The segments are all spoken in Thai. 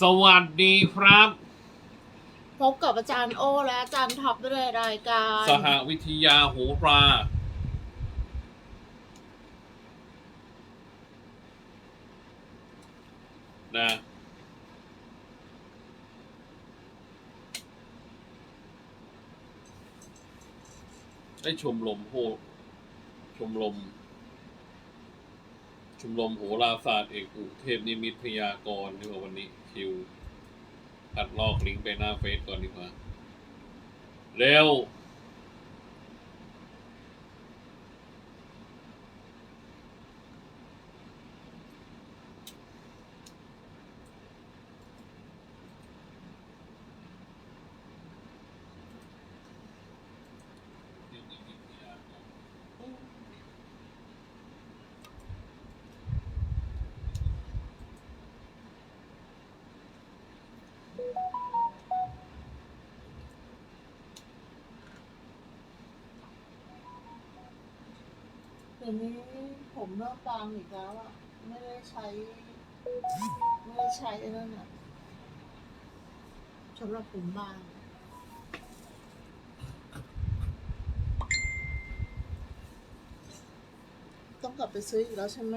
สวัสดีครับ พบกับอาจารย์โอและอาจารย์ท็อปด้วยรายการ สหวิทยาโหรานะได้ชมรมโหชมรมช มรมโหราศาสตร์เอกอุเทพนิมิตพยากรณ์ดีกว่าวันนี้คิวอัดลอกลิงก์ไปหน้าเฟซก่อนดีกว่าเร็ว ดี๋ยวนี้ผมเริ่มบางอีกแล้วอะ ไม่ได้ใช้ ไม่ได้ใช้ไอ้นั่นอะสำหรับผมบางต้องกลับไปซื้ออีกแล้วใช่ไหม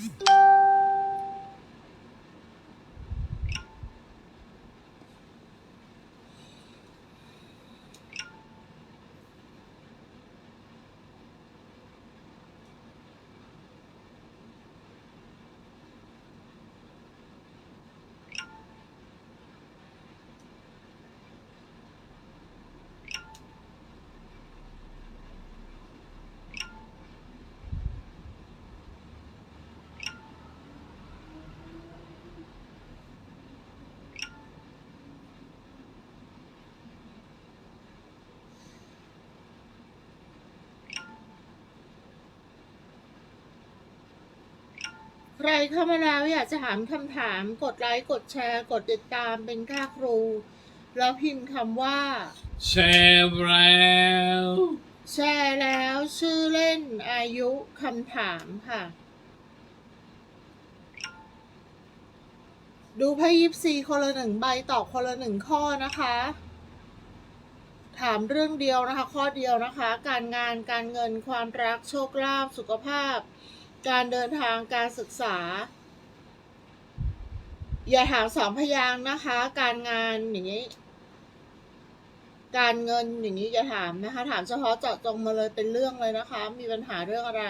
you. ใครเข้ามาแล้วอยากจะถามคำถามกดไลค์กดแชร์ กดติดตามเป็นค่าครู แล้วพิมพ์คำว่า แชร์แล้ว แชร์แล้วชื่อเล่นอายุคำถามค่ะ ดูไพ่ยิปซีคนละหนึ่งใบตอบคนละหนึ่งข้อนะคะ ถามเรื่องเดียวนะคะ ข้อเดียวนะคะ การงานการเงินความรักโชคลาภสุขภาพ การเดินทางการศึกษา อย่าถามสองพยางนะคะ การงานอย่างนี้ การเงินอย่างนี้อย่าถามนะคะ ถามเฉพาะเจาะจงมาเลยเป็นเรื่องเลยนะคะ มีปัญหาเรื่องอะไร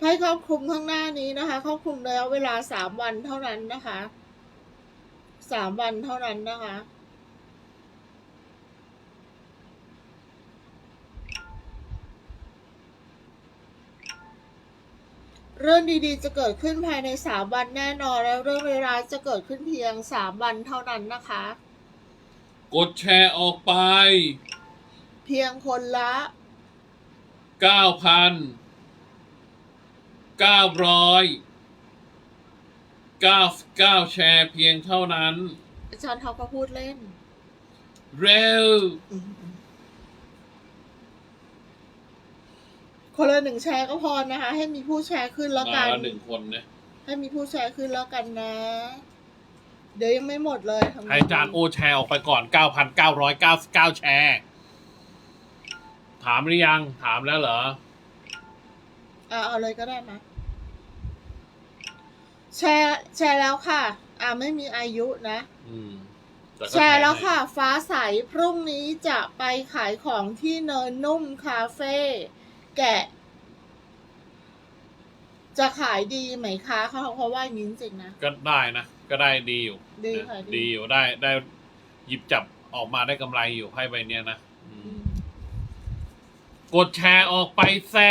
ให้ครอบคลุมข้างหน้านี้นะคะครอบคลุมระยะเวลาสามวันเท่านั้นนะคะสามวันเท่านั้นนะคะ เรื่องดีๆ จะเกิดขึ้นภายในสามวันแน่นอน แล้วเรื่องร้ายๆจะเกิดขึ้นเพียงสามวันเท่านั้นนะคะ กดแชร์ออกไป เพียงคนละเก้าพันเก้าร้อยเก้าเก้าแชร์เพียงเท่านั้น อาจารย์เขาก็พูดเล่น เร็ว คนละหนึ่งแชร์ก็พอนะคะ ให้มีผู้แชร์ขึ้นแล้วมากันละหนึ่งคนนะให้มีผู้แชร์ขึ้นแล้วกันนะ เดี๋ยวยังไม่หมดเลยทำไงให้อาจารย์โอแชร์ออกไปก่อน 9,999 แชร์ ถามหรือยัง ถามแล้วเหรอ อ่าเอาเลยก็ได้มาแชร์แชร์แล้วค่ะ อ่าไม่มีอายุนะ อืมต่ก็แชร์แล้วให้ค่ะ ฟ้าใสพรุ่งนี้จะไปขายของที่เนินนุ่มคาเฟ่ แกะ จะขายดีไหมคะเขาเขาว่าอย่างนี้จริงๆนะ ก็ได้นะ ก็ได้ดีอยู่ดีนะค่ะดี ดีอยู่ได้ได้หยิบจับออกมาได้กำไรอยู่ให้ใบเนี้ยนะอืมอืมกดแชร์ออกไปแซ่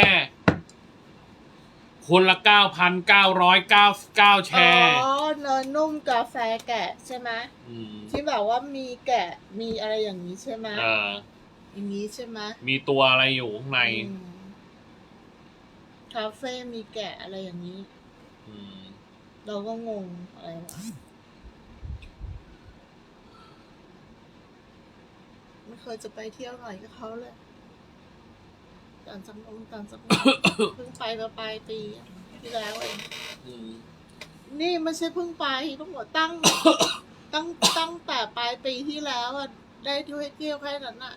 คนละเก้าพันเก้าร้อยเก้าเก้าแชร์อ๋อเนินนุ่มกาแฟแกะใช่ไหมมที่แบบว่ามีแกะมีอะไรอย่างนี้ใช่ไหมเอออย่างนี้ใช่ไหมมีตัวอะไรอยู่ข้างใน อืม คาเฟ่มีแกะอะไรอย่างนี้ อืม เราก็งงอะไรวะไม่เคยจะไปเที่ยวไหนกับเขาเลยต่างจังหวัดต่างจังหวัด เพิ่งไปมาปลายปีที่แล้วเองอืม นี่ไม่ใช่เพิ่งไปต้องบอกตั้ง ตั้งตั้งแต่ปลายปีที่แล้วอะได้เที่ยวเที่ยวแค่นั้นอะ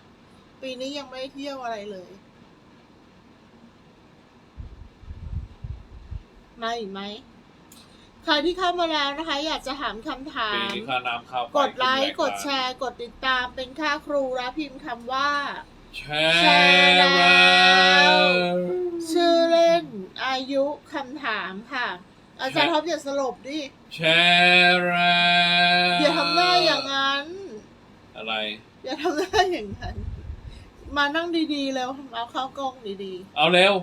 ปีนี้ยังไม่ได้เที่ยวอะไรเลย มาอีกไหมใครที่เข้ามาแล้วนะคะ อยากจะถามคำถาปีม นี้ค่าน้ำค่าฟกดไลค์ขึ้นกแรงดแชร์ กดติดตามเป็นค่าครูและพิมพ์คำว่า แชแชร์ร์แล้แล้วว ชื่อเล่น อายุคำถามค่ะ อาจารย์ท็อปอย่าสลบดิ แชร์แล้วอย่าทำหน้าอย่างนั้น อะไร อย่าทำหน้าอย่างนั้น มานั่งดีๆแล้วเอาเข้ากล้องดีเอาเร็ว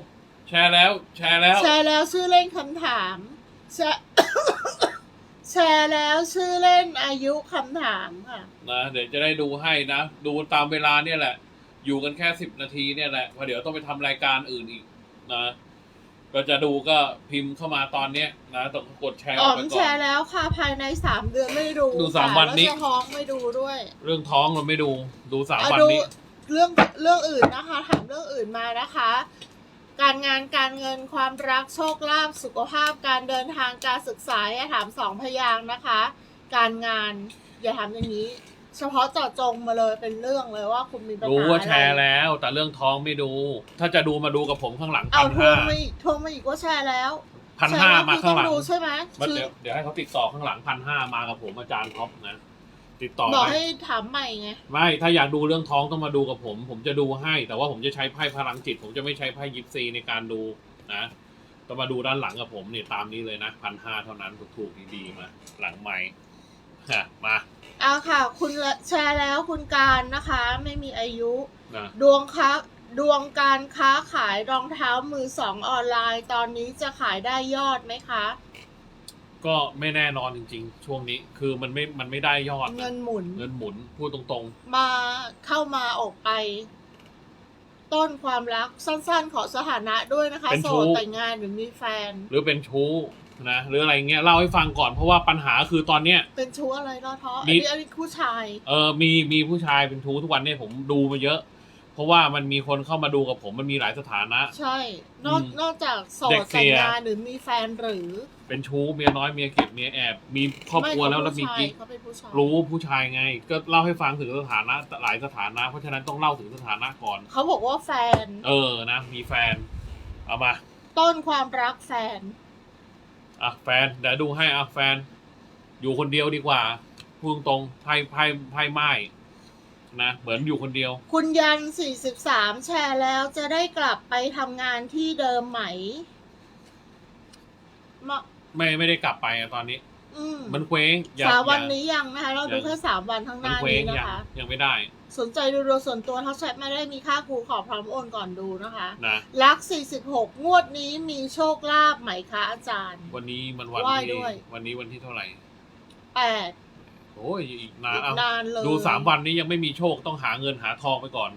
แชร์แล้ว แชร์แล้วๆแชร์แล้วชื่อเล่นคำถาม แชร์ แชร์แล้วชื่อเล่นอายุคำถามค่ะ นะเดี๋ยวจะได้ดูให้นะ ดูตามเวลาเนี่ยแหละ อยู่กันแค่สิบนาทีเนี่ยแหละเพราะเดี๋ยวต้องไปทำรายการอื่นอีกนะ ก็จะดูก็พิมพ์เข้ามาตอนเนี้ยนะต้องกดแชร์ออ๋ออกไปมก่แชอน ร์แล้วค่ะภายในสามเดือนไม่ดูดูสามค่ะวันนี้ แล้วจะท้องไม่ดูด้วยเรื่องท้องเราไม่ดู ดูสามเอาวันดูนี้ เรื่องเรื่องอื่นนะคะ ถามเรื่องอื่นมานะคะ การงานการเงินความรักโชคลาภสุขภาพการเดินทางการศึกษาอย่าถามสองพยางค์นะคะ การงานอย่าถามอย่างนี้ เฉพาะเจาะจงมาเลยเป็นเรื่องเลยว่าคุณมีปัญหารู้ว่าอะไรแชร์แล้ว แต่เรื่องท้องไม่ดู ถ้าจะดูมาดูกับผมข้างหลังเอาพันทวห้างมาอีกทวงมาอีกว่าแชร์แล้วพันแชร์ห้าแล้วมาคือข้างหลัต้องงดูใช่ไหมมันคือ เดี๋ยวเดี๋ยวให้เขาติดต่อข้างหลังพันห้ามากับผมอาจารย์ท็อปนะ ติดต่อบอกไหมให้ถามใหม่ไง ไม่ถ้าอยากดูเรื่องท้องต้องมาดูกับผม ผมจะดูให้ แต่ว่าผมจะใช้ไพ่พลังจิต ผมจะไม่ใช้ไพ่ยิปซีในการดูนะต้องมาดูด้านหลังกับผมเนี่ยตามนี้เลยนะพันห้าเท่านั้นถูกๆดีๆมา หลังใหม่ฮะมา เอาค่ะ คุณแชร์แล้วคุณการนะคะ ไม่มีอายุนะดวงค้าดวงการค้าขายรองเท้ามือสองออนไลน์ ตอนนี้จะขายได้ยอดไหมคะ ก็ไม่แน่นอนจริง ๆ ช่วงนี้คือมันไม่มันไม่ได้ยอดเงินะนหมุน เงินหมุนพูดตรงมาเข้ามาออกไป ต้นความรักสั้นๆ ขอสถานะด้วยนะคะ โสดแต่งงานหรือมีแฟน ๆ หรือเป็นชู้นะหรืออะไรเงี้ยเล่าให้ฟังก่อนเพราะว่าปัญหาคือตอนเนี้ย เป็นชู้อะไรล่ะท้อมีอันนี้อันนี้ผู้ชาย เออมีมีผู้ชายเป็นชู้ทุกวันเนี่ยผมดูมาเยอะ เพราะว่ามันมีคนเข้ามาดูกับผมมันมีหลายสถานะ ใช่ นอกอืมนอกจากโสเด็ดกเสีแต่งยงานหรือมีแฟนหรือเป็นชู้เมียน้อยเมียเก็บเมียแอบ มีครอบครัวแล้วแล้วมีไเขากิ๊ก เขาเป็นผู้ชายรู้ผู้ชายไง ก็เล่าให้ฟังถึงสถานะหลายสถานะ เพราะฉะนั้นต้องเล่าถึงสถานะก่อน เขาบอกว่าแฟนเออนะ มีแฟน เอามาต้นความรักแฟน อะแฟนเดี๋ยวดูให้อะแฟน อยู่คนเดียวดีกว่าพูดตรงๆไพ่ไพ่ไพ่ไม้ นะเหมือนอยู่คนเดียว คุณยัน 43 แชร์แล้วจะได้กลับไปทำงานที่เดิมไหมมาไม่ไม่ได้กลับไปอะตอนนี้ อืมมันเคว้งอย่สามอย่วันนี้ยังนะคะ เราดูยังแค่สามวันข้างหมันน้าเคว้นี้งนะยังคะ ยังไม่ได้สนใจดูดวงส่วนตัวถ้าแชทไม่ได้มีค่าครูขอพร้อมโอนก่อนดูนะคะ นะรัก 46 งวดนี้มีโชคลาภไหมคะอาจารย์ วันนี้มันวันไหว้ที่ด้วย วันนี้วันที่เท่าไหร่ 8 โอ้ยอีกนานอีกเอานานเลย ดูสามวันนี้ยังไม่มีโชคต้องหาเงินหาทองไปก่อน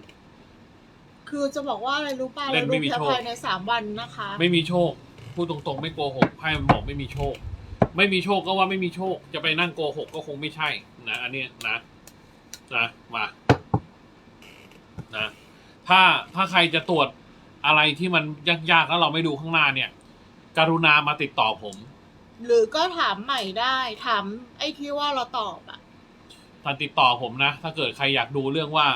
คือจะบอกว่าอะไรรู้ป่ะเล่เรานดูไม่มีแค่โชค ภายในสามวันนะคะ ไม่มีโชค พูดตรงๆ ไม่โกหกไพ่มันบอกไม่มีโชค ไม่มีโชคก็ว่าไม่มีโชค จะไปนั่งโกหกก็คงไม่ใช่ นะ อันเนี้ยนะนะมานะถ้าถ้าใครจะตรวจอะไรที่มันยากๆแล้วเราไม่ดูข้างหน้าเนี่ย กรุณามาติดต่อผม หรือก็ถามใหม่ได้ถามไอ้ที่ว่าเราตอบอะตอนติดต่อผมนะ ถ้าเกิดใครอยากดูเรื่องว่า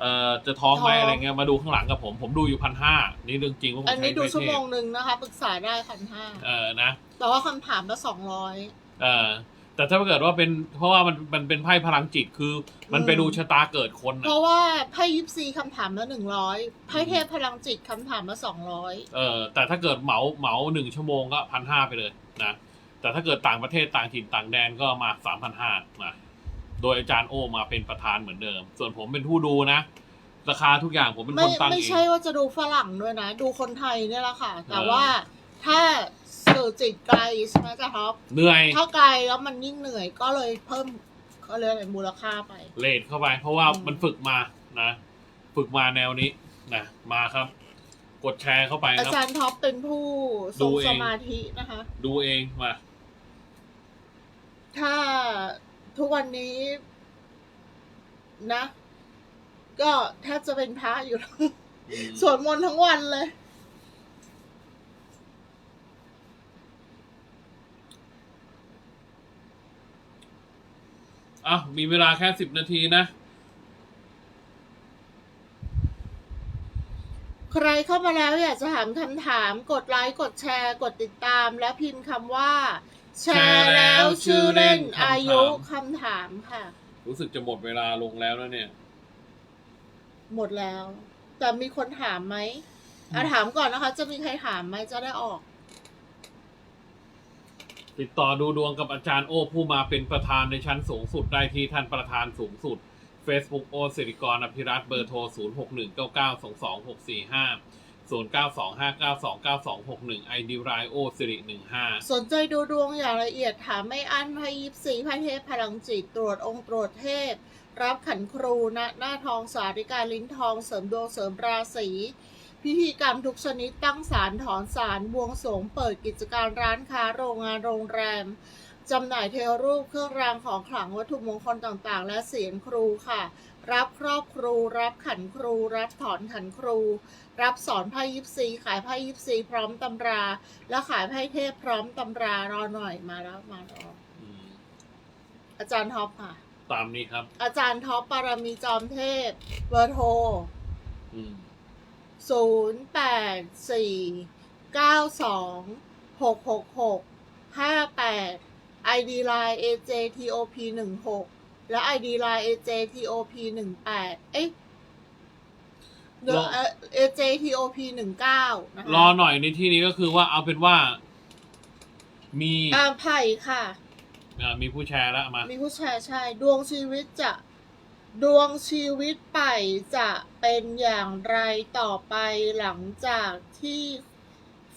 เอ่อจะท้องไหมท้องอะไรเงี้ยมาดูข้างหลังกับผม ผมดูอยู่พันห้านี่เรื่องจริงว่าผมอันใช้นี้ดูไพ่ชั่วเทโมพงหนึ่งนะคะปรึกษาได้พันห้าเออนะแต่ว่าคำถามละสองร้อย เออแต่ถ้าเกิดว่าเป็นเพราะว่ามันมันเป็นไพ่พลังจิตคือ มันอืมไปดูชะตาเกิดคนเพนะราะว่าไพ่ยิปซีคำถามละหนึ่งร้อยไพ่เทพพลังจิตคำถามละสองร้อยเออแต่ถ้าเกิดเหมาเหมาหนึ่งชั่วโมงก็พันห้าไปเลย นะแต่ถ้าเกิดต่างประเทศต่างถิ่นต่างแดนก็มาสามพันห้านะโดยอาจารย์โอมาเป็นประธานเหมือนเดิม ส่วนผมเป็นผู้ดูนะ ราคาทุกอย่างผมเป็นไม่คนตั้งไม่เองใช่ว่าจะดูฝรั่งด้วยนะ ดูคนไทยเนี่ยแหละค่ะ แต่เออว่าถ้าสื่อจิตไกลใช่ไหมจ๊ะท็อปเหนื่อยถ้าไกลแล้วมันยิ่งเหนื่อยก็เลยเพิ่มก็เลยอะไรมูลค่าไปเลทเข้าไป เพราะว่าอืมมันฝึกมานะ ฝึกมาแนวนี้นะมาครับ กดแชร์เข้าไปอาครับ จารย์ท็อปเป็นผู้ทดูรงเอง สมาธินะคะ ดูเองมา ถ้าทุกวันนี้นะ ก็แทบจะเป็นพระอยู่แล้วอืม สวดมนต์ทั้งวันเลย อะมีเวลาแค่สิบนาทีนะ ใครเข้ามาแล้วอยากจะถามคำถามกดไลค์กดแชร์ กดติดตาม และพิมพ์คำว่า แชร์แล้วชื่อเล่นอายุคำถามค่ะ รู้สึกจะหมดเวลาลงแล้วนะเนี่ย หมดแล้ว แต่มีคนถามไหมอะถามก่อนนะคะ จะมีใครถามไหมจะได้ออก ติดต่อดูดวงกับอาจารย์โอผู้มาเป็นประธานในชั้นสูงสุดได้ที่ท่านประธานสูงสุด Facebook โอสิริกรอภิรัตเบอร์โทร 0 6 1 9 9 2 2 6 4 5 0 9 2 5 9 2 9 2 6 1 ID รายโอสิริ15 สนใจดูดวงอย่างละเอียดถามไม่อั้นพ่ยิปซีไพ่เทพพลังจิตตรวจองค์ตรวจเทพ รับขันครูณหน้าทองสาริกาลิ้นทองเสริมดวงเสริมราศีพิธีกรรมทุกชนิดตั้งศาลถอนศาลบวงสงเปิดกิจการร้านค้าโรงงานโรงแรม จำหน่ายเทวรูปเครื่องรางของขลังวัตถุมงคลต่างๆ และเสียงครูค่ะ รับครอบครู รับขันครู รับถอนขันครู รับสอนไพ่ยิปซีขายไพ่ยิปซีพร้อมตำรา แล้วขายไพ่เทพพร้อมตำรารอหน่อยมาแล้วมารออืมอาจารย์ท็อปค่ะ ตามนี้ครับ อาจารย์ท็อปปารมีจอมเทพเบอร์โทร อืมศูนย์แปดสี่เก้าสองหกหกหกห้าแปด ID Line AJTOP หนึ่งหกและ ID Line AJTOP หนึ่งแปดเอ๊ะเดี๋ยวรอเอ่อ AJTOP หนึ่งเก้านะคะรอหน่อยในที่นี้ก็คือว่าเอาเป็นว่า มีอ่าไผ่ค่ะ อ่ามีผู้แชร์แล้วมา มีผู้ชายใช่ ดวงชีวิตจะ ดวงชีวิตไปจะเป็นอย่างไรต่อไปหลังจากที่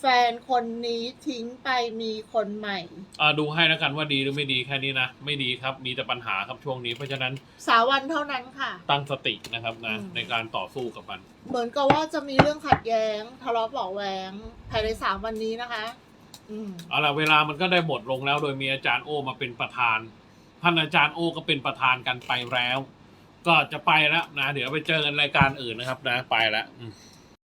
แฟนคนนี้ทิ้งไปมีคนใหม่ อ่าดูให้แล้วกันว่าดีหรือไม่ดีแค่นี้นะ ไม่ดีครับมีแต่ปัญหาครับช่วงนี้ เพราะฉะนั้นสาวันเท่านั้นค่ะ ตั้งสตินะครับนะอืม ในการต่อสู้กับมัน เหมือนกับว่าจะมีเรื่องขัดแย้งทะเลาะเบาะแหวงภายในสามวันนี้นะคะ อืม เอาล่ะเวลามันก็ได้หมดลงแล้ว โดยมีอาจารย์โอมาเป็นประธาน ท่านอาจารย์โอก็เป็นประธานกันไปแล้ว ก็จะไปแล้วนะ เดี๋ยวไปเจอกันรายการอื่นนะครับนะ ไปแล้วอืม